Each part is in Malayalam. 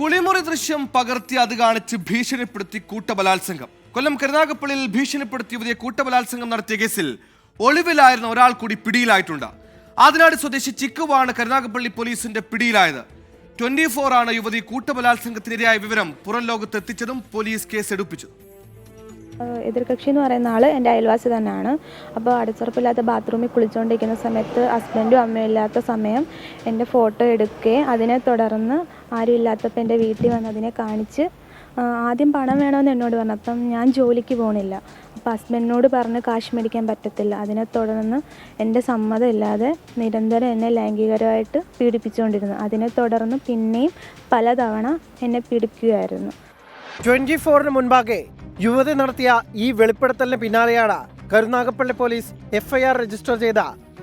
കുളിമുറി ദൃശ്യം പകർത്തി അത് കാണിച്ച് ഭീഷണിപ്പെടുത്തി കൂട്ടബലാത്സംഗം. കൊല്ലം കരുനാഗപ്പള്ളിയിൽ ഭീഷണിപ്പെടുത്തി യുവതിയെ കൂട്ടബലാത്സംഗം നടത്തിയ കേസിൽ ഒളിവിലായിരുന്ന ഒരാൾ കൂടി പിടിയിലായിട്ടുണ്ട്. ആദിനാട് സ്വദേശി ചിക്കുവാണ് കരുനാഗപ്പള്ളി പോലീസിന്റെ പിടിയിലായത്. ട്വന്റി ഫോർ ആണ് യുവതി കൂട്ടബലാത്സംഗത്തിനിരയായ വിവരം പുറം ലോകത്ത് എത്തിച്ചതും പോലീസ് കേസ് എടുപ്പിച്ചു ഏഹ് എതിർകക്ഷി എന്ന് പറയുന്ന ആൾ എന്റെ അയൽവാസി തന്നെയാണ്. അപ്പോൾ അടച്ചുറപ്പില്ലാത്ത ബാത്റൂമിൽ കുളിച്ചുകൊണ്ടിരിക്കുന്ന സമയത്ത് ഹസ്ബൻഡും അമ്മയും ഇല്ലാത്ത സമയം എന്റെ ഫോട്ടോ എടുക്കുകയും അതിനെ തുടർന്ന് ആരും ഇല്ലാത്തപ്പോൾ എന്റെ വീട്ടിൽ വന്ന് അതിനെ കാണിച്ച് ആദ്യം പണം വേണമെന്ന് എന്നോട് പറഞ്ഞു. അപ്പം ഞാൻ ജോലിക്ക് പോകണില്ല അപ്പോൾ ഹസ്ബൻഡിനോട് പറഞ്ഞ് കാശ് മേടിക്കാൻ പറ്റത്തില്ല. അതിനെ തുടർന്ന് എന്റെ സമ്മതം ഇല്ലാതെ നിരന്തരം എന്നെ ലൈംഗികരമായിട്ട് പീഡിപ്പിച്ചുകൊണ്ടിരുന്നു. അതിനെ തുടർന്ന് പിന്നെയും പലതവണ എന്നെ പീഡിപ്പിക്കുകയായിരുന്നു. ട്വന്റി ഫോറിന് മുൻപാകെ യുവതി നടത്തിയ ഈ വെളിപ്പെടുത്തലിന് പിന്നാലെയാണ് കരുനാഗപ്പള്ളി പോലീസ് എഫ്ഐആർ രജിസ്റ്റർ ചെയ്ത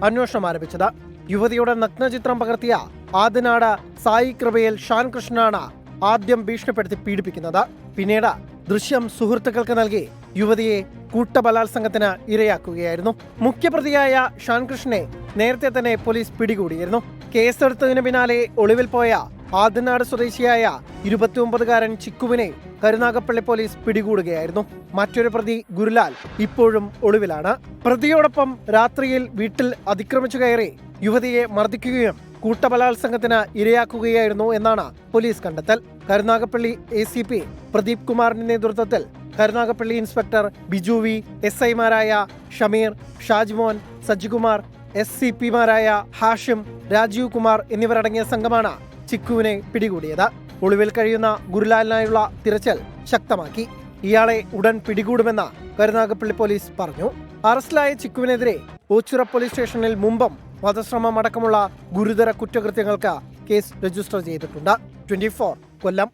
അന്വേഷണം ആരംഭിച്ചത്. യുവതിയുടെ നഗ്നചിത്രം പകർത്തിയ ആദിനാട് സായി കൃപയിൽ ഷാൻ കൃഷ്ണനാണ് ആദ്യം ഭീഷണിപ്പെടുത്തി പീഡിപ്പിക്കുന്നത്. പിന്നീട് ദൃശ്യം സുഹൃത്തുക്കൾക്ക് നൽകി യുവതിയെ കൂട്ടബലാത്സംഗത്തിന് ഇരയാക്കുകയായിരുന്നു. മുഖ്യപ്രതിയായ ഷാൻ കൃഷ്ണനെ നേരത്തെ തന്നെ പോലീസ് പിടികൂടിയിരുന്നു. കേസെടുത്തതിന് പിന്നാലെ ഒളിവിൽ പോയ ആദിനാട് സ്വദേശിയായ ഇരുപത്തിയൊമ്പതുകാരൻ ചിക്കുവിനെ കരുനാഗപ്പള്ളി പോലീസ് പിടികൂടുകയായിരുന്നു. മറ്റൊരു പ്രതി ഗുരുലാൽ ഇപ്പോഴും ഒളിവിലാണ്. പ്രതിയോടൊപ്പം രാത്രിയിൽ വീട്ടിൽ അതിക്രമിച്ചു കയറി യുവതിയെ മർദ്ദിക്കുകയും കൂട്ടബലാത്സംഗത്തിന് ഇരയാക്കുകയായിരുന്നു എന്നാണ് പോലീസ് കണ്ടെത്തൽ. Karunagappally A C P Pradeep കുമാറിന്റെ നേതൃത്വത്തിൽ Karunagappally inspector Biju V S ഐമാരായ ഷമീർ ഷാജ്മോൻ സജികുമാർ എസ് സി പിമാരായ ഹാഷിം രാജീവ് കുമാർ എന്നിവരടങ്ങിയ സംഘമാണ് ചിക്കുവിനെ പിടികൂടിയത്. ഒളിവിൽ കഴിയുന്ന ഗുരുലാലിനായുള്ള തിരച്ചിൽ ശക്തമാക്കി. ഇയാളെ ഉടൻ പിടികൂടുമെന്ന് കരുനാഗപ്പള്ളി പോലീസ് പറഞ്ഞു. അറസ്റ്റിലായ ചിക്കുവിനെതിരെ ഓച്ചിറ പോലീസ് സ്റ്റേഷനിൽ മുമ്പും വധശ്രമം അടക്കമുള്ള ഗുരുതര കുറ്റകൃത്യങ്ങൾക്ക് കേസ് രജിസ്റ്റർ ചെയ്തിട്ടുണ്ട്. ട്വന്റി കൊല്ലം